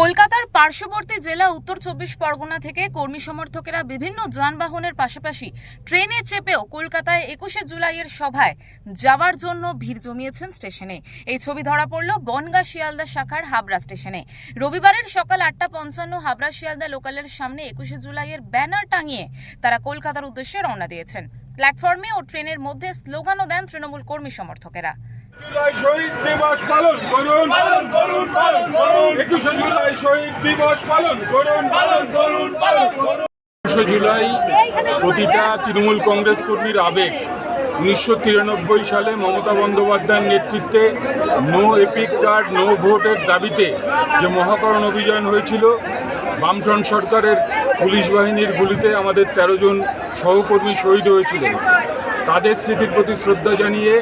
কলকাতার পার্শ্ববর্তী জেলা উত্তর চব্বিশ পরগনা থেকে কর্মী সমর্থকেরা বিভিন্ন যানবাহনের পাশাপাশি ট্রেনে চেপেও কলকাতায় একুশে জুলাইয়ের সভায় যাওয়ার জন্য ভিড় জমিয়েছেন স্টেশনে। এই ছবি ধরা পড়ল বনগা শিয়ালদা শাখার হাবড়া স্টেশনে। রবিবারের সকাল আটটা পঞ্চান্ন হাবড়া শিয়ালদা লোকালের সামনে একুশে জুলাইয়ের ব্যানার টাঙিয়ে তারা কলকাতার উদ্দেশ্যে রওনা দিয়েছেন। প্ল্যাটফর্মে ও ট্রেনের মধ্যে স্লোগানও দেন তৃণমূল কর্মী সমর্থকেরা। জুলাই শহীদ দিবস পালন করুন। একুশে জুলাই শহীদ দিবস পালন করুন পালন করুন একুশে জুলাই প্রতিটা তৃণমূল কংগ্রেস কর্মীর আবেগ। উনিশশো তিরানব্বই সালে মমতা বন্দ্যোপাধ্যায়ের নেতৃত্বে নো এপিক কার্ড নো ভোটের দাবিতে যে মহাকরণ অভিযান হয়েছিল, বামফ্রন্ট সরকারের পুলিশ বাহিনীর গুলিতে আমাদের তেরো জন সহকর্মী শহীদ হয়েছিলেন। তাদের স্মৃতির প্রতি শ্রদ্ধা জানিয়ে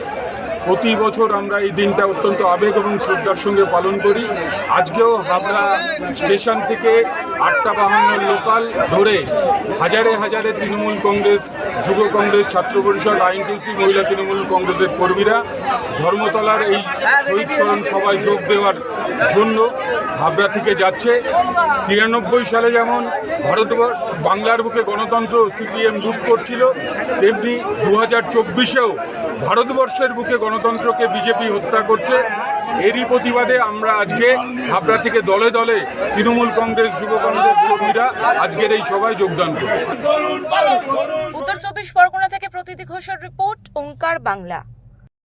প্রতি বছর আমরা এই দিনটা অত্যন্ত আবেগ এবং শ্রদ্ধার সঙ্গে পালন করি। আজকেও হাবড়া স্টেশন থেকে আটটা বাহান্ন লোকাল ধরে হাজারে হাজারে তৃণমূল কংগ্রেস, যুব কংগ্রেস, ছাত্র পরিষদ, আইনটিসি, মহিলা তৃণমূল কংগ্রেসের কর্মীরা ধর্মতলার এই শহীদ স্মরণ সভায় যোগ দেওয়ার জন্য হাবড়া থেকে যাচ্ছে। তিরানব্বই সালে যেমন ভারতবর্ষ, বাংলার বুকে গণতন্ত্র সিপিএম লুট করছিল, তেমনি দু হাজার চব্বিশেও ভারতবর্ষের বুকে গণতন্ত্রকে বিজেপি হত্যা করছে, এরই প্রতিবাদে আমরা আজকে হাবড়া থেকে দলে দলে তৃণমূল কংগ্রেস, যুব কংগ্রেস কর্মীরা আজকের এই সভায় যোগদান করছে। উত্তর চব্বিশ পরগনা থেকে প্রতীতি ঘোষের রিপোর্ট, ওঙ্কার বাংলা।